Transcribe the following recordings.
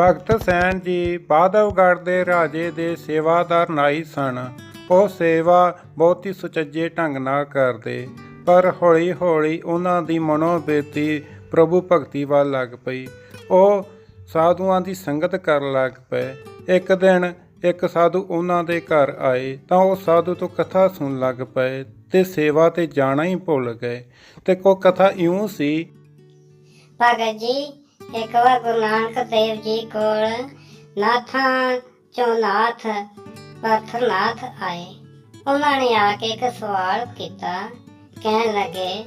ਭਗਤ ਸੈਨ ਜੀ ਬਾਦਵਗੜ੍ਹ ਦੇ ਰਾਜੇ ਦੇ ਸੇਵਾਦਾਰ ਨਾਈ ਸਨ। ਉਹ ਸੇਵਾ ਬਹੁਤ ਹੀ ਸੁਚੱਜੇ ਢੰਗ ਨਾਲ ਕਰਦੇ, ਪਰ ਹੌਲੀ-ਹੌਲੀ ਉਹਨਾਂ ਦੀ ਮਨੋਬੇਤੀ ਪ੍ਰਭੂ ਭਗਤੀ ਵੱਲ ਲੱਗ ਪਈ। ਉਹ ਸਾਧੂਆਂ ਦੀ ਸੰਗਤ ਕਰਨ ਲੱਗ ਪਏ। ਇੱਕ ਦਿਨ ਇੱਕ ਸਾਧੂ ਉਹਨਾਂ ਦੇ ਘਰ ਆਏ ਤਾਂ ਉਹ ਸਾਧੂ ਤੋਂ ਕਥਾ ਸੁਣਨ ਲੱਗ ਪਏ ਤੇ ਸੇਵਾ ਤੇ ਜਾਣਾ ਹੀ ਭੁੱਲ ਗਏ। ਤੇ ਕੋ ਕਥਾ ਇਉਂ ਸੀ, ਭਗਤ ਜੀ ਇੱਕ ਵਾਰ ਗੁਰੂ ਨਾਨਕ ਦੇਵ ਜੀ ਕੋਲ ਨਾਥਾਂ ਚੋਂ ਨਾਥ ਪਰਥਨਾਥ ਆਏ। ਉਹਨਾਂ ਨੇ ਆ ਕੇ ਇੱਕ ਸਵਾਲ ਕੀਤਾ। ਕਹਿਣ ਲੱਗੇ,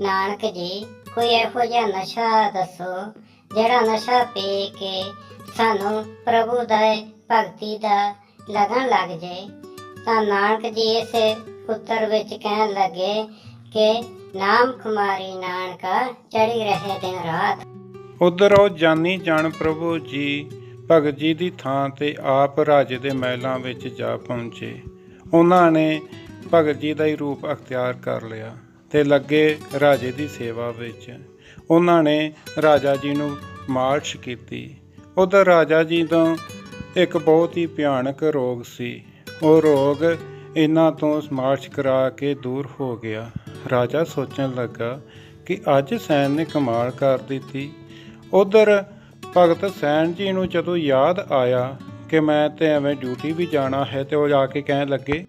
ਨਾਨਕ ਜੀ, ਕੋਈ ਇਹੋ ਜਿਹਾ ਨਸ਼ਾ ਦੱਸੋ, ਜਿਹੜਾ ਨਸ਼ਾ ਪੀ ਕੇ ਸਾਨੂੰ ਪ੍ਰਭੂ ਦਾ, ਭਗਤੀ ਦਾ ਲਗਨ ਲੱਗ ਜਾਏ ਤਾਂ ਨਾਨਕ ਜੀ ਇਸ ਉੱਤਰ ਵਿੱਚ ਕਹਿਣ ਲੱਗੇ ਕਿ ਨਾਮ ਕੁਮਾਰੀ ਨਾਨਕਾ ਚੜੀ ਰਹੇ ਦਿਨ ਰਾਤ। ਉਧਰ ਉਹ ਜਾਨੀ ਜਾਣ ਪ੍ਰਭੂ ਜੀ, ਭਗਤ ਜੀ ਦੀ ਥਾਂ ਤੇ ਆਪ ਰਾਜੇ ਦੇ ਮਹਿਲਾਂ ਵਿੱਚ ਜਾ ਪਹੁੰਚੇ। ਉਹਨਾਂ ਨੇ ਭਗਤ ਜੀ ਦਾ ਹੀ ਰੂਪ ਅਖਤਿਆਰ ਕਰ ਲਿਆ ਤੇ ਲੱਗੇ ਰਾਜੇ ਦੀ ਸੇਵਾ ਵਿੱਚ। ਉਹਨਾਂ ਨੇ ਰਾਜਾ ਜੀ ਨੂੰ ਮਾਲਸ਼ ਕੀਤੀ। ਉਧਰ ਰਾਜਾ ਜੀ ਤੋਂ ਇੱਕ ਬਹੁਤ ਹੀ ਭਿਆਨਕ ਰੋਗ ਸੀ। ਉਹ ਰੋਗ ਇਹਨਾਂ ਤੋਂ ਮਾਲਸ਼ ਕਰਾ ਕੇ ਦੂਰ ਹੋ ਗਿਆ। ਰਾਜਾ ਸੋਚਣ ਲੱਗਾ ਕਿ ਅੱਜ ਸੈਨ ਨੇ ਕਮਾਲ ਕਰ ਦਿੱਤੀ। ਉਧਰ ਭਗਤ ਸੈਨ ਜੀ ਨੂੰ ਜਦੋਂ ਯਾਦ ਆਇਆ ਕਿ ਮੈਂ ਤੇ ਐਵੇਂ ਡਿਊਟੀ ਵੀ ਜਾਣਾ ਹੈ ਤੇ ਉਹ ਜਾ ਕੇ ਕਹਿਣ ਲੱਗੇ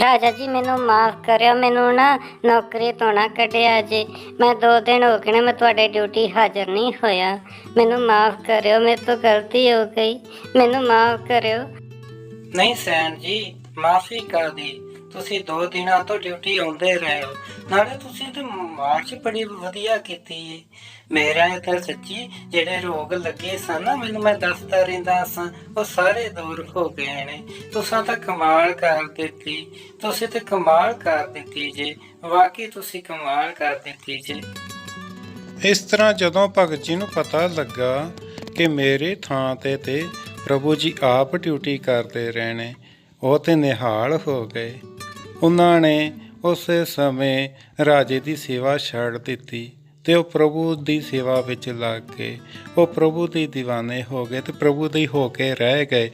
ਰਾਜਾ ਜੀ ਮੈਨੂੰ ਮਾਫ ਕਰਿਓ ਮੈਨੂੰ ਨਾ ਨੌਕਰੀ ਤੋਂ ਨਾ ਕੱਢਿਆ ਜੀ। ਮੈਂ ਦੋ ਦਿਨ ਹੋ ਗਏ ਨੇ ਮੈਂ ਤੁਹਾਡੇ ਡਿਊਟੀ ਹਾਜ਼ਰ ਨਹੀਂ ਹੋਇਆ। ਮੈਨੂੰ ਮਾਫ ਕਰਿਓ ਮੇਰੇ ਤੋਂ ਗਲਤੀ ਹੋ ਗਈ। ਮੈਨੂੰ ਮਾਫ ਕਰਿਓ। ਨਹੀਂ ਸੈਨ ਜੀ ਮਾਫੀ ਕਰ ਦੀ। ਤੁਸੀਂ ਦੋ ਦਿਨਾਂ ਤੋਂ ਡਿਊਟੀ ਆਉਂਦੇ ਰਹੇ ਹੋ। ਨਾਲੇ ਤੁਸੀਂ ਤੇ ਮਾਰਚ ਬੜੀ ਵਧੀਆ ਕੀਤੀ ਏ। ਮੇਰਾ ਇਹ ਤਾਂ ਸੱਚੀ ਜਿਹੜੇ ਰੋਗ ਲੱਗੇ ਸਨ ਨਾ, ਮੈਨੂੰ ਮੈਂ ਦੱਸਦਾ ਰਹਿੰਦਾ ਸਾਂ, ਉਹ ਸਾਰੇ ਦੂਰ ਹੋ ਗਏ ਨੇ। ਤੁਸੀਂ ਤਾਂ ਕਮਾਲ ਕਰ ਦਿੱਤੀ। ਤੁਸੀਂ ਤੇ ਕਮਾਲ ਕਰ ਦਿੱਤੀ ਜੇ। ਵਾਕਈ ਤੁਸੀਂ ਕਮਾਲ ਕਰ ਦਿੱਤੀ ਜੇ। ਇਸ ਤਰ੍ਹਾਂ ਜਦੋਂ ਭਗਤ ਜੀ ਨੂੰ ਪਤਾ ਲੱਗਾ ਕਿ ਮੇਰੇ ਥਾਂ ਤੇ ਤੇ ਪ੍ਰਭੂ ਜੀ ਆਪ ਡਿਊਟੀ ਕਰਦੇ ਰਹੇ ਨੇ, ਉਹ ਤੇ ਨਿਹਾਲ ਹੋ ਗਏ। ਉਹਨਾਂ ਨੇ ਉਸੇ ਸਮੇਂ ਰਾਜੇ ਦੀ ਸੇਵਾ ਛੱਡ ਦਿੱਤੀ ਤੇ ਉਹ ਪ੍ਰਭੂ ਦੀ ਸੇਵਾ ਵਿੱਚ ਲੱਗ ਗਏ। ਉਹ ਪ੍ਰਭੂ ਦੇ دیਵਾਨੇ ਹੋ ਗਏ ਤੇ ਪ੍ਰਭੂ ਦੇ ਹੀ ਹੋ ਕੇ ਰਹਿ ਗਏ।